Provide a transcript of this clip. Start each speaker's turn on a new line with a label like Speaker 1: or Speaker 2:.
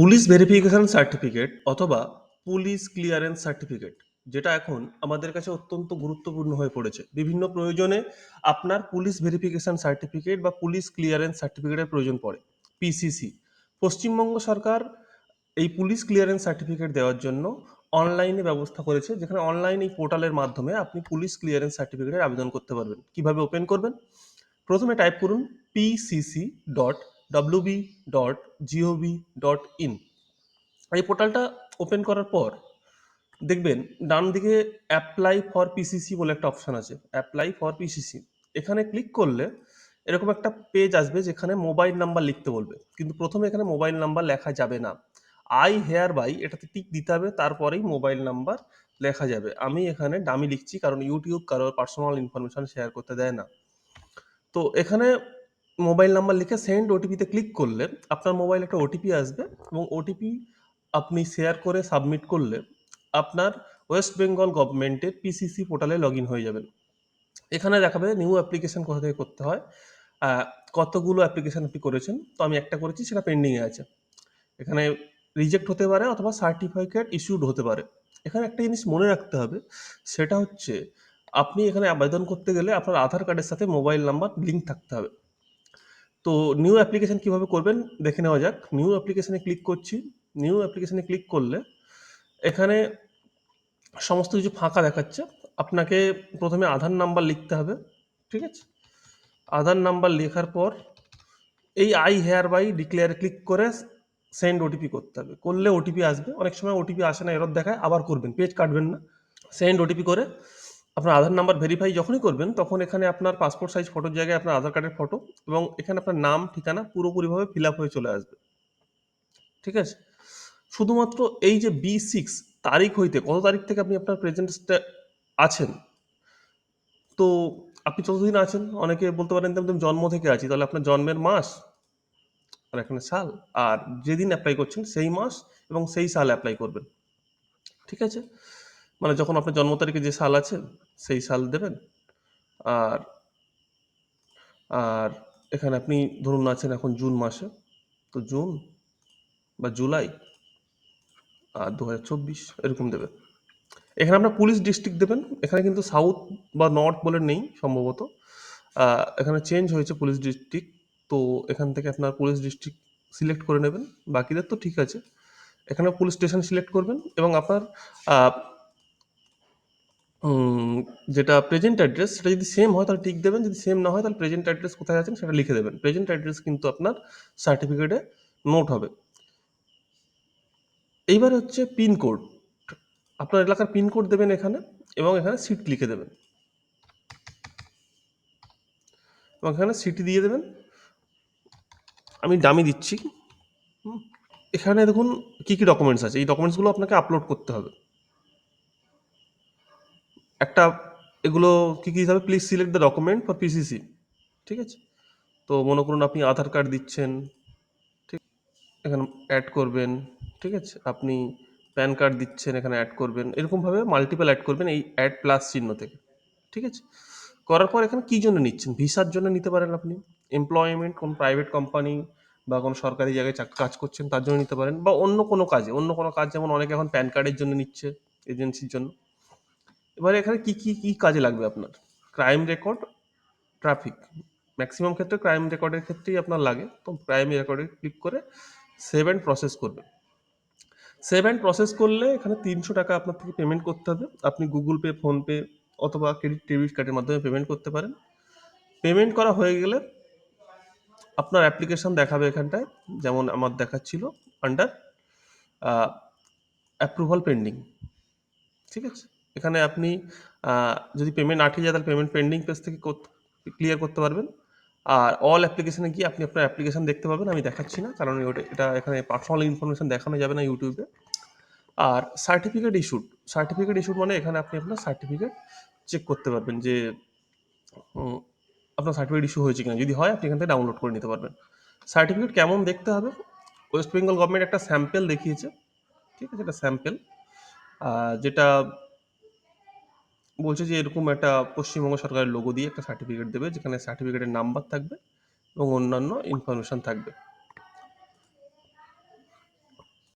Speaker 1: Police verification certificate অথবা police clearance certificate যেটা এখন আমাদের কাছে অত্যন্ত গুরুত্বপূর্ণ হয়ে পড়েছে। বিভিন্ন প্রয়োজনে আপনার পুলিশ ভেরিফিকেশন সার্টিফিকেট বা পুলিশ ক্লিয়ারেন্স সার্টিফিকেটের প্রয়োজন পড়ে পিসিসি পশ্চিমবঙ্গ সরকার এই পুলিশ ক্লিয়ারেন্স সার্টিফিকেট দেওয়ার জন্য অনলাইনে ব্যবস্থা করেছে, যেখানে অনলাইন এই পোর্টালের মাধ্যমে আপনি পুলিশ ক্লিয়ারেন্স সার্টিফিকেটের আবেদন করতে পারবেন। কীভাবে ওপেন করবেন? প্রথমে টাইপ করুন PCC dot WB dot dot in এই পোর্টালটা ওপেন করার পর দেখবেন ডান দিকে অ্যাপ্লাই ফর পিসিসি বলে একটা অপশন আছে। অ্যাপ্লাই ফর পিসিসি এখানে ক্লিক করলে এরকম একটা পেজ আসবে যেখানে মোবাইল নাম্বার লিখতে বলবে। কিন্তু প্রথমে এখানে মোবাইল নাম্বার লেখা যাবে না। আই হেয়ার বাই এটাতে টিক দিতে হবে, তারপরেই মোবাইল নাম্বার লেখা যাবে। আমি এখানে ডামি লিখছি, কারণ ইউটিউব কারোর পার্সোনাল ইনফরমেশন শেয়ার করতে দেয় না। তো এখানে মোবাইল নাম্বার লিখে সেন্ড ওটিপিতে ক্লিক করলে আপনার মোবাইল একটা ওটিপি আসবে এবং ওটিপি আপনি শেয়ার করে সাবমিট করলে আপনার ওয়েস্ট বেঙ্গল গভর্নমেন্টের পিসিসি পোর্টালে লগ ইন হয়ে যাবেন এখানে দেখাবে নিউ অ্যাপ্লিকেশন কোথা থেকে করতে হয় কতগুলো অ্যাপ্লিকেশন আপনি করেছেন। তো আমি একটা করেছি, সেটা পেন্ডিংয়ে আছে। এখানে রিজেক্ট হতে পারে অথবা সার্টিফিকেট ইস্যুড হতে পারে। এখানে একটা জিনিস মনে রাখতে হবে, সেটা হচ্ছে আপনি এখানে আবেদন করতে গেলে আপনার আধার কার্ডের সাথে মোবাইল নাম্বার লিঙ্ক থাকতে হবে। তো নিউ অ্যাপ্লিকেশন কীভাবে করবেন দেখে নেওয়া যাক। নিউ অ্যাপ্লিকেশনে ক্লিক করছি। নিউ অ্যাপ্লিকেশনে ক্লিক করলে এখানে সমস্ত কিছু ফাঁকা দেখাচ্ছে। আপনাকে প্রথমে আধার নাম্বার লিখতে হবে, ঠিক আছে? আধার নাম্বার লেখার পর এই I hereby declare click করে সেন্ড ওটিপি করতে হবে। করলে ওটিপি আসবে। অনেক সময় ওটিপি আসে না এরর দেখায়, আবার করবেন। পেজ কাটবেন না। সেন্ড ওটিপি করে আপনার আধার নাম্বার ভেরিফাই যখনই করবেন, তখন এখানে আপনার পাসপোর্ট সাইজ ফটোর জায়গায় আপনার আধার কার্ডের ফটো এবং এখানে আপনার নাম, ঠিকানা পুরোপুরিভাবে ফিল আপ হয়ে চলে আসবে। ঠিক আছে? শুধুমাত্র এই যে বি সিক্স তারিখ হইতে, কত তারিখ থেকে আপনি আপনার প্রেজেন্ট আছেন? তো আপনি যতদিন আছেন, অনেকে বলতে পারেন আমি জন্ম থেকে আছি, তাহলে আপনার জন্মের মাস আর এখানে সাল আর যেদিন অ্যাপ্লাই করছেন সেই মাস এবং সেই সাল অ্যাপ্লাই করবেন। ঠিক আছে? মানে যখন আপনার জন্ম তারিখে যে সাল আছে সেই সাল দেবেন। আর আর এখানে আপনি ধরুন আছেন এখন জুন মাসে। তো জুন বা জুলাই, আর দু হাজার চব্বিশ এরকম দেবে এখানে আপনার পুলিশ ডিস্ট্রিক্ট দেবেন। এখানে কিন্তু সাউথ বা নর্থ বলে নেই সম্ভবত। এখানে চেঞ্জ হয়েছে পুলিশ ডিস্ট্রিক্ট। তো এখান থেকে আপনার পুলিশ ডিস্ট্রিক্ট সিলেক্ট করে নেবেন। বাকিদের তো ঠিক আছে। এখানে পুলিশ স্টেশন সিলেক্ট করবেন এবং আপনার যেটা প্রেজেন্ট অ্যাড্রেস সেটা যদি সেম হয়, তাহলে টিক দেবেন। যদি সেম না হয়, তাহলে প্রেজেন্ট অ্যাড্রেস কোথায় আছেন সেটা লিখে দেবেন। প্রেজেন্ট অ্যাড্রেস কিন্তু আপনার সার্টিফিকেটে নোট হবে। এইবার হচ্ছে পিনকোড আপনার এলাকার পিনকোড দেবেন এখানে এবং এখানে সিট লিখে দেবেন। এবং এখানে সিটি দিয়ে দেবেন। আমি ডামি দিচ্ছি। এখানে দেখুন কী কী ডকুমেন্টস আছে। এই ডকুমেন্টসগুলো আপনাকে আপলোড করতে হবে। একটা, এগুলো কী কী হিসাবে? Please select the document for PCC ঠিক আছে? তো মনে করুন আপনি আধার কার্ড দিচ্ছেন, ঠিক, এখানে অ্যাড করবেন, ঠিক আছে? আপনি প্যান কার্ড দিচ্ছেন, এখানে অ্যাড করবেন, এরকমভাবে মাল্টিপল অ্যাড করবেন এই অ্যাড প্লাস চিহ্ন থেকে, ঠিক আছে? করার পর এখানে কী জন্য নিচ্ছেন? ভিসার জন্য নিতে পারেন আপনি এমপ্লয়মেন্ট কোন প্রাইভেট কোম্পানি বা কোনো সরকারি জায়গায় কাজ করছেন তার জন্য নিতে পারেন, বা অন্য কোনো কাজে, অন্য কোনো কাজ যেমন অনেকে এখন প্যান কার্ডের জন্য নিচ্ছে এজেন্সির জন্য এবারে এখানে কি কি কি কাজে লাগবে আপনার? ক্রাইম রেকর্ড ট্রাফিক ম্যাক্সিমাম ক্ষেত্রে ক্রাইম রেকর্ডের ক্ষেত্রেই আপনার লাগে। তো ক্রাইম রেকর্ডে ক্লিক করে সেভ অ্যান্ড প্রসেস করবেন। সেভ অ্যান্ড প্রসেস করলে এখানে তিনশো টাকা আপনার থেকে পেমেন্ট করতে হবে। আপনি গুগল পে ফোনপে অথবা ক্রেডিট ডেবিট কার্ডের মাধ্যমে পেমেন্ট করতে পারেন। পেমেন্ট করা হয়ে গেলে আপনার অ্যাপ্লিকেশন দেখাবে এখানটায়, যেমন আমার দেখাচ্ছিল আন্ডার অ্যাপ্রুভাল পেন্ডিং ঠিক আছে? এখানে আপনি যদি পেমেন্ট আটকে যায় তাহলে পেমেন্ট পেন্ডিং পেজ থেকে ক্লিয়ার করতে পারবেন। আর অল অ্যাপ্লিকেশনে গিয়ে আপনি আপনার অ্যাপ্লিকেশান দেখতে পাবেন, আমি দেখাচ্ছি না, কারণ ওটা, এটা এখানে পার্সোনাল ইনফরমেশন দেখানো যাবে না ইউটিউবে আর সার্টিফিকেট ইস্যুড সার্টিফিকেট ইস্যুড মানে এখানে আপনি আপনার সার্টিফিকেট চেক করতে পারবেন যে আপনার সার্টিফিকেট ইস্যু হয়েছে কিনা। যদি হয়, আপনি এখান থেকে ডাউনলোড করে নিতে পারবেন। সার্টিফিকেট কেমন দেখতে হবে? ওয়েস্ট বেঙ্গল গভর্নমেন্ট একটা স্যাম্পেল দেখিয়েছে, ঠিক আছে? এটা স্যাম্পেল যেটা বলছে যে এরকম একটা পশ্চিমবঙ্গ সরকারের লোগো দিয়ে একটা সার্টিফিকেট দেবে, যেখানে সার্টিফিকেটের নাম্বার থাকবে এবং অন্যান্য ইনফরমেশন থাকবে।